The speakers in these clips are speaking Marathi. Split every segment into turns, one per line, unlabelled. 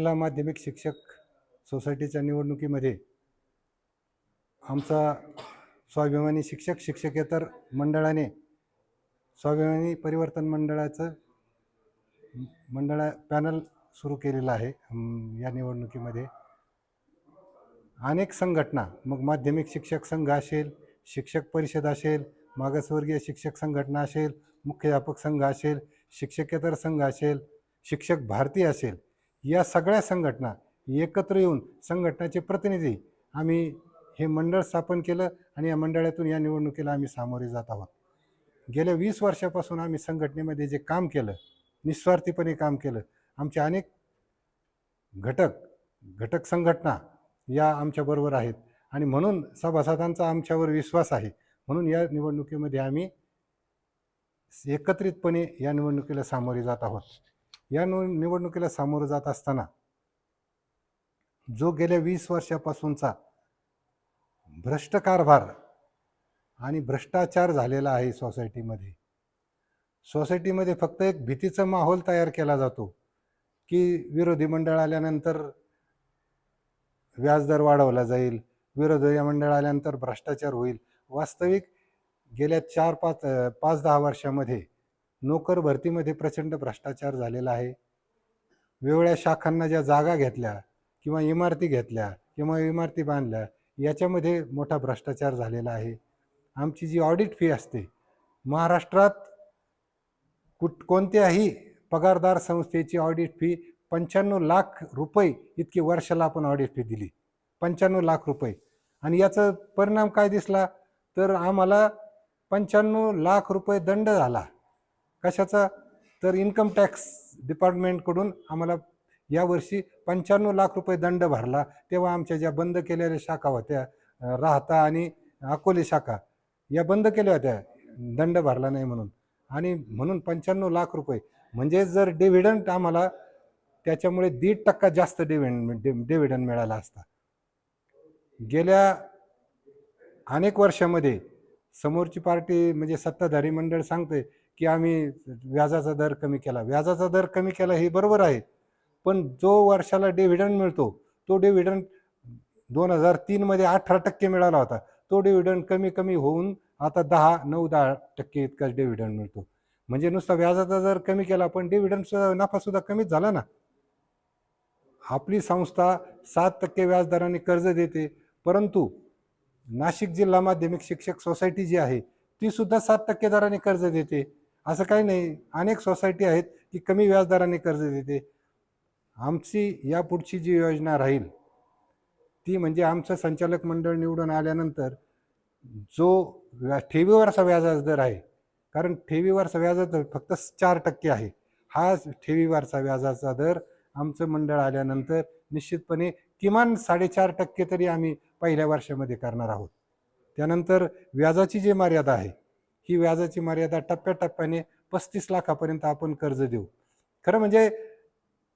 जिल्हा माध्यमिक शिक्षक सोसायटीच्या निवडणुकीमध्ये आमचा स्वाभिमानी शिक्षक शिक्षकेतर मंडळाने स्वाभिमानी परिवर्तन मंडळाचं मंडळा पॅनल सुरू केलेलं आहे या निवडणुकीमध्ये. अनेक संघटना मग माध्यमिक शिक्षक संघ असेल शिक्षक परिषद असेल मागासवर्गीय शिक्षक संघटना असेल मुख्याध्यापक संघ असेल शिक्षकेतर संघ असेल शिक्षक भारती असेल या सगळ्या संघटना एकत्र येऊन संघटनाचे प्रतिनिधी आम्ही हे मंडळ स्थापन केलं आणि या मंडळातून या निवडणुकीला आम्ही सामोरे जात आहोत. गेल्या वीस वर्षापासून आम्ही संघटनेमध्ये जे काम केलं निस्वार्थीपणे काम केलं आमचे अनेक घटक घटक संघटना या आमच्याबरोबर आहेत आणि म्हणून सभासदांचा आमच्यावर विश्वास आहे. म्हणून या निवडणुकीमध्ये आम्ही एकत्रितपणे या निवडणुकीला सामोरे जात आहोत. या निवडणुकीला सामोरं जात असताना जो गेल्या वीस वर्षापासूनचा भ्रष्ट कारभार आणि भ्रष्टाचार झालेला आहे सोसायटीमध्ये सोसायटीमध्ये फक्त एक भीतीचा माहोल तयार केला जातो की विरोधी मंडळ आल्यानंतर व्याजदर वाढवला जाईल विरोधी मंडळ आल्यानंतर भ्रष्टाचार होईल. वास्तविक गेल्या चार पाच पाच दहा वर्षामध्ये नोकर भरतीमध्ये प्रचंड भ्रष्टाचार झालेला आहे. वेगवेगळ्या शाखांना ज्या जागा घेतल्या किंवा इमारती घेतल्या किंवा इमारती बांधल्या याच्यामध्ये मोठा भ्रष्टाचार झालेला आहे. आमची जी ऑडिट फी असते महाराष्ट्रात कुठ कोणत्याही पगारदार संस्थेची ऑडिट फी पंच्याण्णव लाख रुपये इतकी वर्षाला आपण ऑडिट फी दिली. पंच्याण्णव लाख रुपये. आणि याचा परिणाम काय दिसला? तर आम्हाला पंच्याण्णव लाख रुपये दंड झाला. कशाचा? तर इन्कम टॅक्स डिपार्टमेंटकडून आम्हाला यावर्षी पंच्याण्णव लाख रुपये दंड भरला. तेव्हा आमच्या ज्या बंद केलेल्या शाखा होत्या राहता आणि अकोले शाखा या बंद केल्या होत्या. दंड भरला नाही म्हणून. आणि म्हणून पंच्याण्णव लाख रुपये. म्हणजे जर डिव्हिडंट आम्हाला त्याच्यामुळे दीड टक्का जास्त डिव्हिडंड डिव्हिडंड मिळाला असता. गेल्या अनेक वर्षामध्ये समोरची पार्टी म्हणजे सत्ताधारी मंडळ सांगते की आम्ही व्याजाचा दर कमी केला. व्याजाचा दर कमी केला हे बरोबर आहे. पण जो वर्षाला डिव्हिडंड मिळतो तो डिव्हिडंड दोन हजार तीनमध्ये अठरा टक्के मिळाला होता. तो डिव्हिडंड कमी कमी होऊन आता दहा नऊ दहा टक्के इतकाच डिव्हिडंड मिळतो. म्हणजे नुसता व्याजाचा दर कमी केला पण डिव्हिडंड नफासुद्धा कमीच झाला ना. आपली संस्था सात टक्के व्याजदराने कर्ज देते परंतु नाशिक जिल्हा माध्यमिक शिक्षक सोसायटी जी आहे ती सुद्धा सात टक्के दराने कर्ज देते. असं काही नाही. अनेक सोसायटी आहेत की कमी व्याजदराने कर्ज देते. आमची यापुढची जी योजना राहील ती म्हणजे आमचं संचालक मंडळ निवडून आल्यानंतर जो व्या ठेवीवरचा व्याजाचा दर आहे कारण ठेवीवरचा व्याजाचा दर फक्त चार टक्के आहे. हा ठेवीवरचा व्याजाचा दर आमचं मंडळ आल्यानंतर निश्चितपणे किमान साडेचार टक्के तरी आम्ही पहिल्या वर्षामध्ये करणार आहोत. त्यानंतर व्याजाची जी मर्यादा आहे ही व्याजाची मर्यादा टप्प्याटप्प्याने पस्तीस लाखापर्यंत आपण कर्ज देऊ. खरं म्हणजे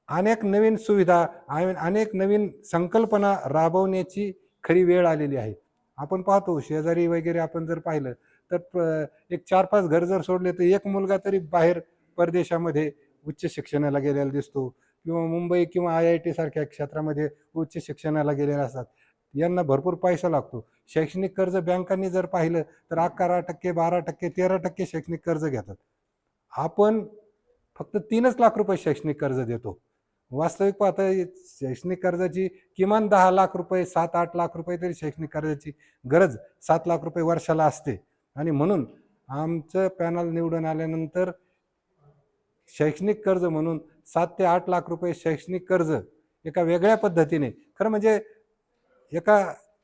अनेक नवीन सुविधा आणि अनेक नवीन संकल्पना राबवण्याची खरी वेळ आलेली आहे. आपण पाहतो शेजारी वगैरे आपण जर पाहिलं तर प- एक चार पाच घर जर सोडले तर एक मुलगा तरी बाहेर परदेशामध्ये उच्च शिक्षणाला गेलेला दिसतो किंवा मुंबई किंवा आय आय टी सारख्या क्षेत्रामध्ये उच्च शिक्षणाला गेलेले असतात. यांना भरपूर पैसा लागतो. शैक्षणिक कर्ज बँकांनी जर पाहिलं तर अकरा टक्के बारा टक्के तेरा टक्के शैक्षणिक कर्ज घेतात. आपण फक्त तीनच लाख रुपये शैक्षणिक कर्ज देतो. वास्तविक पाहता शैक्षणिक कर्जाची किमान दहा लाख रुपये सात आठ लाख रुपये तरी शैक्षणिक कर्जाची गरज सात लाख रुपये वर्षाला असते. आणि म्हणून आमचं पॅनल निवडून आल्यानंतर शैक्षणिक कर्ज म्हणून सात ते आठ लाख रुपये शैक्षणिक कर्ज एका वेगळ्या पद्धतीने खरं म्हणजे एका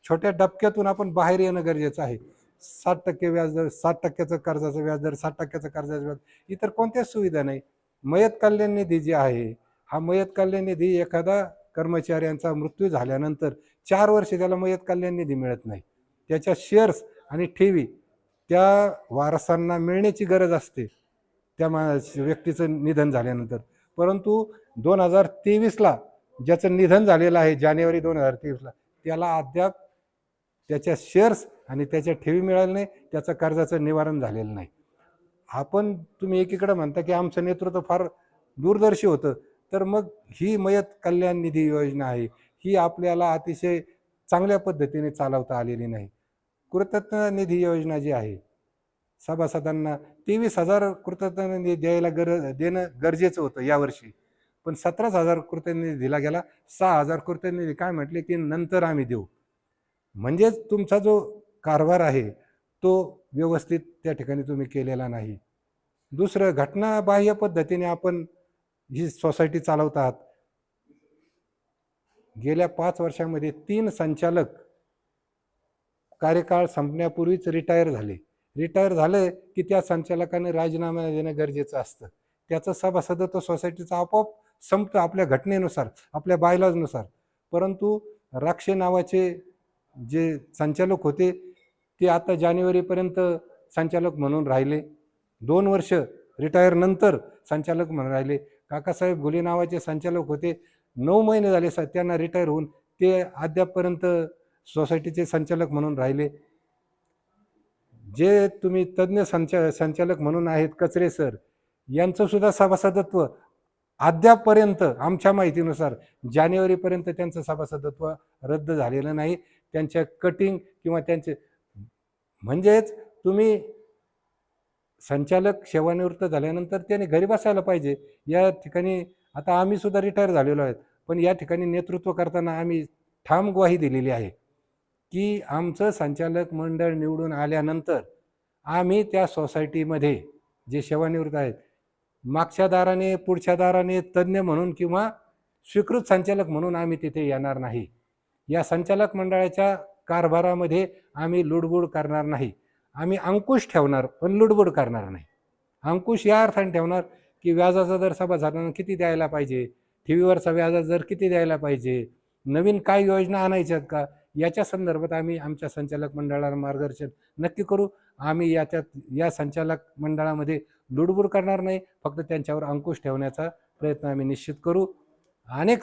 छोट्या डबक्यातून आपण बाहेर येणं गरजेचं आहे. सात टक्के व्याजदर सात टक्क्याचं कर्जाचं व्याजदर सात टक्क्याचं कर्जाचं व्याज इतर कोणत्याच सुविधा नाही. मयत कल्याण निधी जे आहे हा मयत कल्याण निधी एखादा कर्मचाऱ्यांचा मृत्यू झाल्यानंतर चार वर्षे त्याला मयत कल्याण निधी मिळत नाही. त्याच्या शेअर्स आणि ठेवी त्या वारसांना मिळण्याची गरज असते. त्या मा व्यक्तीचं निधन झाल्यानंतर. परंतु दोन हजार तेवीसला ज्याचं निधन झालेलं आहे जानेवारी दोन हजार तेवीसला त्याला अद्याप त्याच्या शेअर्स आणि त्याच्या ठेवी मिळाल्या नाही त्याचं कर्जाचं निवारण झालेलं नाही. आपण तुम्ही एकीकडे म्हणता की आमचं नेतृत्व फार दूरदर्शी होतं तर मग ही मयत कल्याण निधी योजना आहे ही आपल्याला अतिशय चांगल्या पद्धतीने चालवता आलेली नाही. कृतज्ञ निधी योजना जी आहे सभासदांना तेवीस हजार कृतज्ञ निधी द्यायला गर देणं गरजेचं होतं यावर्षी पण सतराच हजार कृतज्ञ दिला गेला सहा हजार कृतज्ञ काय म्हटले की नंतर आम्ही देऊ. म्हणजेच तुमचा जो कारभार आहे तो व्यवस्थित त्या ठिकाणी तुम्ही केलेला नाही. दुसरं घटनाबाह्य पद्धतीने आपण ही सोसायटी चालवत आहात गेल्या पाच वर्षामध्ये तीन संचालक कार्यकाळ संपण्यापूर्वीच रिटायर झाले. रिटायर झाले की त्या संचालकाने राजीनामा देणं गरजेचं असतं. त्याचं सभासदत्व सोसायटीचं आपोआप संपतं आपल्या घटनेनुसार आपल्या बायलॉजनुसार परंतु राक्षे नावाचे जे संचालक होते ते आता जानेवारीपर्यंत संचालक म्हणून राहिले. दोन वर्ष रिटायर नंतर संचालक म्हणून राहिले. काकासाहेब घुले नावाचे संचालक होते. नऊ महिने झाले सर त्यांना रिटायर होऊन ते अद्यापपर्यंत सोसायटीचे संचालक म्हणून राहिले. जे तुम्ही तज्ज्ञ संचा संचालक म्हणून आहेत कचरे सर यांचं सुद्धा सभासदत्व अद्यापपर्यंत आमच्या माहितीनुसार जानेवारीपर्यंत त्यांचं सभासदत्व रद्द झालेलं नाही. त्यांच्या कटिंग किंवा त्यांचे म्हणजेच तुम्ही संचालक सेवानिवृत्त झाल्यानंतर त्याने घरी बसायला पाहिजे. या ठिकाणी आता आम्ही सुद्धा रिटायर झालेलो आहेत पण या ठिकाणी नेतृत्व करताना आम्ही ठाम ग्वाही दिलेली आहे की आमचं संचालक मंडळ निवडून आल्यानंतर आम्ही त्या सोसायटीमध्ये जे सेवानिवृत्त आहेत मागच्या दाराने पुढच्या दाराने तज्ज्ञ म्हणून किंवा स्वीकृत संचालक म्हणून आम्ही तिथे येणार नाही. या संचालक मंडळाच्या कारभारामध्ये आम्ही लुडबुड करणार नाही. आम्ही अंकुश ठेवणार पण लुडबुड करणार नाही. अंकुश या अर्थाने ठेवणार की व्याजाचा दर सभासदांना किती द्यायला पाहिजे? ठेवीवरचा व्याजाचा दर किती द्यायला पाहिजे? नवीन काय योजना आणायच्यात का? याच्या संदर्भात आम्ही आमच्या संचालक मंडळाला मार्गदर्शन नक्की करू. आम्ही याच्यात या संचालक मंडळामध्ये लुडबुड करणार नाही. फक्त त्यांच्यावर अंकुश ठेवण्याचा प्रयत्न आम्ही निश्चित करू. अनेक